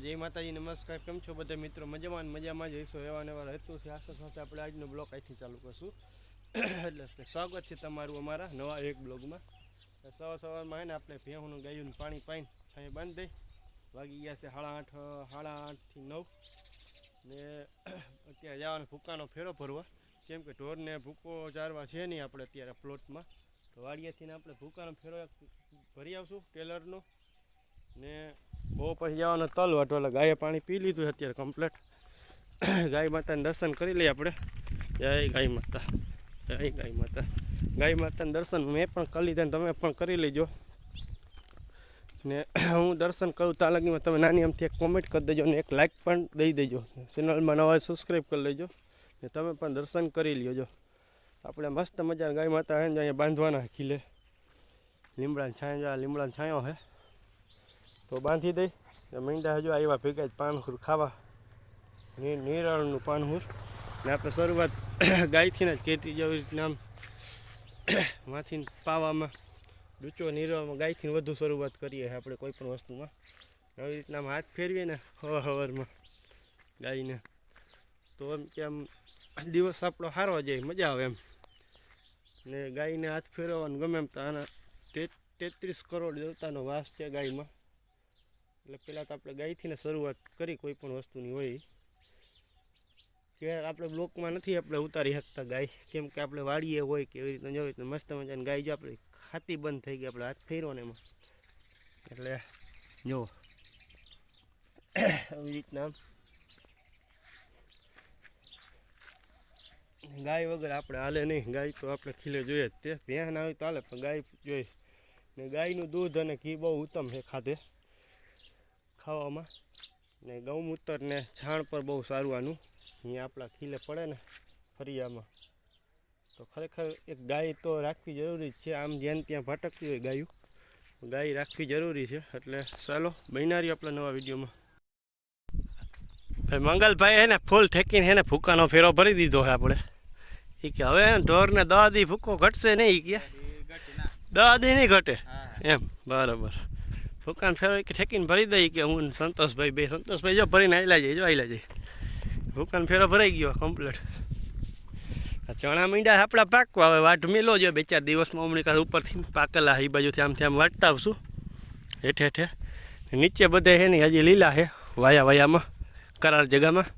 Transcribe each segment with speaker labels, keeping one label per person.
Speaker 1: જય માતાજી, નમસ્કાર. કેમ છો બધા મિત્રો? મજામાં મજામાં જઈશું એવા ને એવા રહેતું છે. આશા સાથે આપણે આજનો બ્લોગ અહીંથી ચાલુ કરશું. એટલે સ્વાગત છે તમારું અમારા નવા એક બ્લોગમાં. સવાર સવારમાં હે ને આપણે ભેહુંનું ગાયું પાણી પાઈને છાંય બાંધી દઈ. વાગી ગયા છે સાડા આઠ, સાડા આઠથી નવ. ને અત્યારે જવાનો ભૂકાનો ફેરો ભરવા. કેમ કે ઢોરને ભૂકો ચારવા છે નહીં આપણે અત્યારે પ્લોટમાં. તો વાડિયાથી આપણે ભૂકાનો ફેરો ભરી આવશું, ટેલરનો. ને બહુ પછી જવાનો તલ વાટો ગાયે પાણી પી લીધું અત્યારે કમ્પ્લેટ ગાય માતાને દર્શન કરી લઈએ આપણે. જય ગાય માતા. જય ગાય માતા. ગાય માતાને દર્શન મેં પણ કરી લીધા ને તમે પણ કરી લેજો. ને હું દર્શન કરું ત્યાં લગીમાં તમે નાની આમથી એક કોમેન્ટ કરી દેજો ને એક લાઇક પણ દઈ દેજો. ચેનલમાં નવા સબસ્ક્રાઈબ કરી લેજો. ને તમે પણ દર્શન કરી લેજો આપણે મસ્ત મજા ગાય માતા અહીંયા બાંધવાના ખીલે. લીમડાની છાંયો લીમડાની છાંયો હે તો બાંધી દઈ. મીંડા હજુ આવ્યા ભેગા જ પાનહુર ખાવા. નિરાળનું પાનહુર ને આપણે શરૂઆત ગાયથીને જ ખેતી જેવી રીતના આમ માથી પાવામાં ડૂચો નિરવામાં ગાયથી વધુ શરૂઆત કરીએ આપણે કોઈ પણ વસ્તુમાં. આવી રીતના આમ હાથ ફેરવીએ ને હવા હવારમાં ગાયને. તો એમ કે આમ દિવસ આપણો સારો જાય, મજા આવે એમ. ને ગાયને હાથ ફેરવવાનું ગમે એમ તો આના તેત્રીસ કરોડ દેવતાનો વાસ છે ગાયમાં. એટલે પહેલાં તો આપણે ગાયથી ને શરૂઆત કરી, કોઈ પણ વસ્તુની હોય. કે આપણે બ્લોકમાં નથી આપણે ઉતારી શકતા ગાય. કેમ કે આપણે વાડીએ હોય કે એવી રીતના જોઈએ તો મસ્ત મજાની ગાય જો આપણે ખાતી બંધ થઈ ગઈ, આપણે હાથ ફેરવો ને એમાં. એટલે જો, આવી રીતના ગાય વગર આપણે હાલે નહીં. ગાય તો આપણે ખીલે જોઈએ જ તે. ભેંસ ના હોય તો હાલે, પણ ગાય જોઈએ. ને ગાયનું દૂધ અને ઘી બહુ ઉત્તમ છે ખાતે. ખાવામાં. ને ગૌમૂત્ર ને છાણ પર બહુ સારું આનું. અહીંયા આપણા ખીલે પડે ને ફરિયામાં. તો ખરેખર એક ગાય તો રાખવી જરૂરી જ છે. આમ જ્યાં ત્યાં ભટકતી હોય ગાયું ગાય રાખવી જરૂરી છે. એટલે ચાલો બનારી આપણા નવા વિડીયોમાં. ભાઈ મંગલભાઈ હે ને ફૂલ ઠેકીને હે ને ફૂકાનો ફેરો ભરી દીધો છે આપણે. એ કે હવે ઢોરને દવા દી ફૂકો ઘટશે નહીં કે. દવા દી નહીં ઘટે. એમ બરાબર. ફૂકાન ફેરો કે ઠેકીને ભરી દઈ કે હું સંતોષભાઈ બે, સંતોષભાઈ જો ભરીને આયલા જાય જો આયલા જાય ભૂકાન ફેરો ભરાઈ ગયો કમ્પ્લીટ ચણા મીંડા આપણા પાકવા હવે વાટ મેલો જો બે ચાર દિવસમાં હમણાં કાંઈ ઉપરથી પાકેલા એ બાજુથી આમથી આમ વાટતા આવશું હેઠે. હેઠે નીચે બધે હે નહીં હજી લીલા હે વાયા વાયામાં કરાર જગામાં.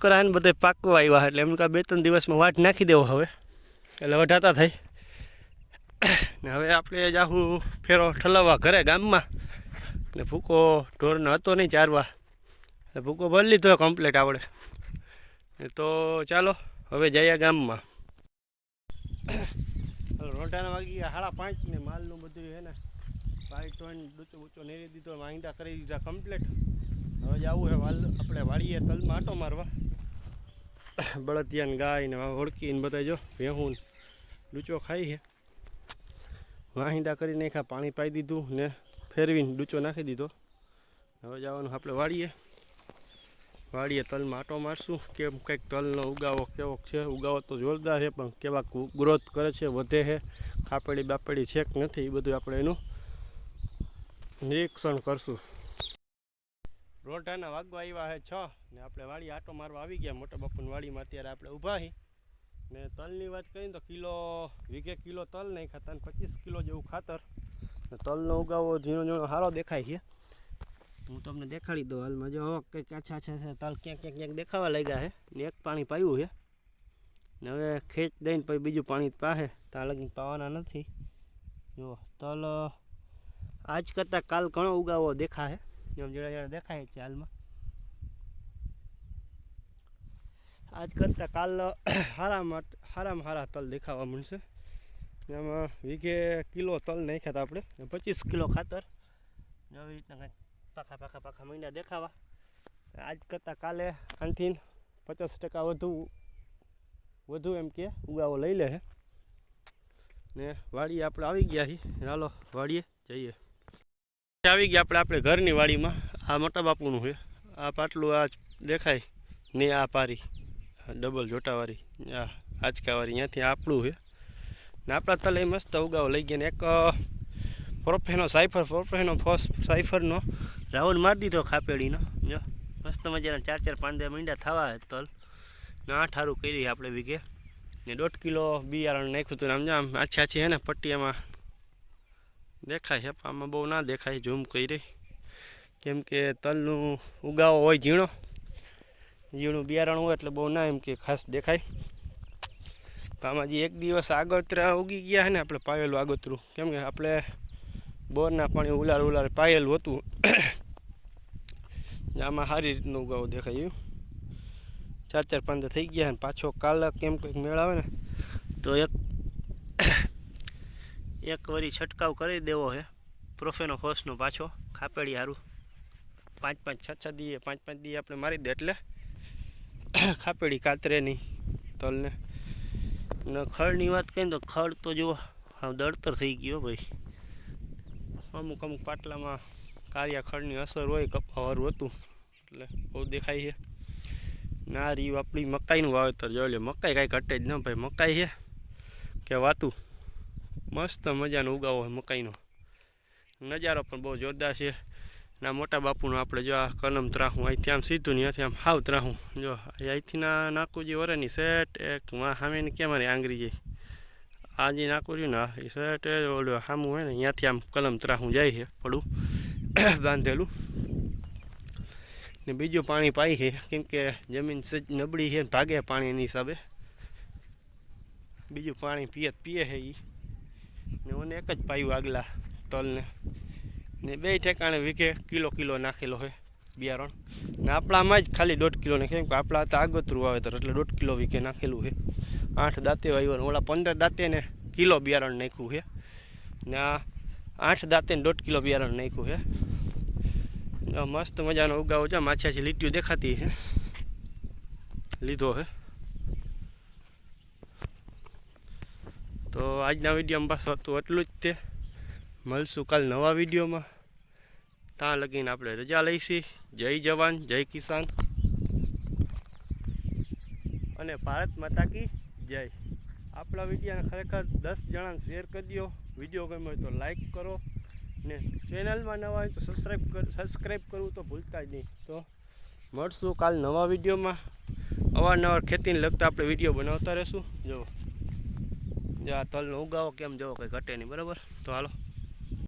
Speaker 1: કરા ને બધે પાકવા આવ્યા એટલે એમ કાં બે ત્રણ દિવસમાં વાટ નાખી દેવો હવે. એટલે વઢાતા થાય. ને હવે આપણે જાહું ફેરો ઠલાવવા ઘરે ગામમાં. ને ભૂકો ઢોરનો હતો નહીં ચારવા ને ભૂકો ભરી લીધો કમ્પ્લેટ આપણે તો ચાલો, હવે જઈએ ગામમાં. રોટાના વાગી ગયા સાડા પાંચ ને માલનું બધું હે ને પાઇટ ટોન ડૂચો બૂચો નેરી દીધો માંગતા કરી દીધા કમ્પ્લેટ હવે જવું હે વાલ, આપણે વાળીએ તલમાં આટો મારવા. બળદિયાને ગાય ને હોળકીને બધા જો ભેહું ડૂચો ખાઈ છે વાહિંદા કરી નાખ્યા પાણી પાઈ દીધું ને ફેરવીને ડૂચો નાખી દીધો. હવે જવાનું આપણે વાળીએ વાડીએ તલમાં આટો મારશું. કેમ કંઈક તલનો ઉગાવો કેવો છે? ઉગાવો તો જોરદાર છે, પણ કેવા ગ્રોથ કરે છે, વધે છે. ખાપડી બાપડી છે કે નથી, એ બધું આપણે એનું નિરીક્ષણ કરશું. રોટાના વાગવા આવ્યા છે છ ને આપણે વાડી આટો મારવા આવી ગયા. મોટા બાપુની વાડીમાં અત્યારે આપણે ઊભા છીએ. ને તલની વાત કરીએ તો કિલો, વીઘે કિલો તલ નહીં ખાતા પચીસ કિલો જેવું ખાતર. ને તલનો ઉગાવો ઝીણો ઝીણો સારો દેખાય છે. હું તમને દેખાડી દઉં હાલમાં. જો હવે કંઈક આછા છે તલ ક્યાંક ક્યાંક ક્યાંક દેખાવા લાગ્યા છે. ને એક પાણી પાયું છે. ને હવે ખેંચ દઈને પછી બીજું પાણી પાહે. ત્યાં લગી પાવાના નથી. જો તલ, આજ કરતાં કાલ ઘણો ઉગાવો દેખાય જેમ જરા જરા દેખાય છે હાલમાં. આજ કરતાં કાલ હારામાં હારામાં હારા તલ દેખાવા મળશે. એમાં વીઘે કિલો તલ નાખ્યા હતા આપણે. પચીસ કિલો ખાતર. આવી રીતના કંઈક પાખા પાખા પાખા મહિના દેખાવા. આજ કરતાં કાલે આનથી પચાસ ટકા વધુ વધુ એમ કે ઉગાવો લઈ લે ને વાડીએ આપણે આવી ગયા છીએ ચાલો વાડીએ જઈએ. આવી ગયા આપણે આપણે ઘરની વાડીમાં. આ મોટા બાપુનું છે આ પાટલું આ દેખાય ને આ પારી. ડબલ જોટાવાળી. આ આંચકાવાળી ત્યાંથી આપણું છે. ને આપણા તલે મસ્ત ઉગાવો લઈ ગયા ને એક પ્રોફેનો સાયફર પ્રોફેનો ફોસ, સાયફરનો રાઉન્ડ મારી દીધો ખાપેડીનો. જો, મસ્ત મજાના ચાર ચાર પાંદડા મીંડા થવા તલ. ને આઠ હારું કરી આપણે વીઘે. ને દોઢ કિલો બિયારણ નાખ્યું હતું આમ આમ આછી આછી હે ને પટ્ટી એમાં દેખાય છે. આમાં બહુ ના દેખાય, ઝૂમ કરી. કેમ કે તલનું ઉગાવો હોય ઝીણો. ઝીણું બિયારણ હોય એટલે બહુ ના એમ કે ખાસ દેખાય. પામાજી એક દિવસ આગોતરા ઉગી ગયા ને આપણે પાયેલું આગોતરું. કેમ કે આપણે બોરના પાણી ઉલાર ઉલાર પાયેલું હતું. આમાં સારી રીતનું ઉગાવો દેખાય ચાર ચાર પાંદા થઈ ગયા ને પાછો કાલક કેમ કંઈક મેળાવે ને, તો એક એક વરી છંટકાવ કરી દેવો છે. પ્રોફેનો ફોસનો પાછો, ખાપેડી સારું પાંચ પાંચ છ છ દીએ, પાંચ પાંચ દીએ આપણે મારી દે એટલે ખાપેડી કાતરેની તલને. ને ખળની વાત કરીએ તો ખળ તો જો દળતર થઈ ગયો ભાઈ. અમુક અમુક પાટલામાં કારિયા ખળની અસર હોય, કપાવાળું હતું, એટલે બહુ દેખાય છે. ના રહ્યું આપણી મકાઈનું વાવેતર જોઈ લે, મકાઈ કાંઈ ઘટે જ ન ભાઈ, મકાઈ છે કે વાતું. મસ્ત મજાનો ઉગાવો હોય મકાઈનો. નજારો પણ બહુ જોરદાર છે. ના, મોટા બાપુનું આપણે જો આ કલમ ત્રાહું અહીંથી આમ સીધું નહીં આમ હાવ ત્રાહું. જો અહીંથી ના નાકુજી વરેની સેટ એક માં સામેની કેમ મારી આંગરી જાય આ જે રહ્યું ને એ સેટ ઓલું સામું હોય ને અહીંયાથી આમ કલમ ત્રાહું જાય છે, પડું, બાંધેલું. ને બીજું પાણી પાઈ છે, કેમ કે જમીન સજ નબળી છે ભાગે પાણીની હિસાબે. બીજું પાણી પીએ પીએ છે એ ને મને એક જ પાયું આગલા તલને. ને બે ઠેકાણે વીઘે કિલો કિલો નાખેલો છે બિયારણ. ને આપણામાં જ ખાલી દોઢ કિલો ને કેમ કે આપણા તો આગોતરું વાવેતર એટલે દોઢ કિલો વીઘે નાખેલું છે. આઠ દાંતે વાવ્યું ને ઓલા પંદર દાંતે ને કિલો બિયારણ નાખ્યું છે. ને આ આઠ દાંતે ને દોઢ કિલો બિયારણ નાખ્યું છે. આ મસ્ત મજાનો ઉગાવો છે. માછી આછી લીટીઓ દેખાતી છે. લીધો છે. તો આજના વિડીયોમાં બસ હતું એટલું જ તે. મળશું કાલ નવા વિડીયોમાં. ત્યાં લગીને આપણે રજા લઈશી જય જવાન, જય કિસાન. અને ભારત માતા કી જય. આપણા વિડીયોને ખરેખર દસ જણાને શેર કરી દો વીડિયો ગમ્યો તો લાઈક કરો. ને ચેનલમાં નવા હોય તો સબસ્ક્રાઈબ કર સબસ્ક્રાઈબ કરવું તો ભૂલતા જ નહીં. તો મળશું કાલ નવા વિડીયોમાં. અવારનવાર ખેતીને લગતા આપણે વીડિયો બનાવતા રહેશું. જો આ તલનો ઉગાવો કેમ જવો કંઈ ઘટે નહીં, બરાબર? તો હાલો.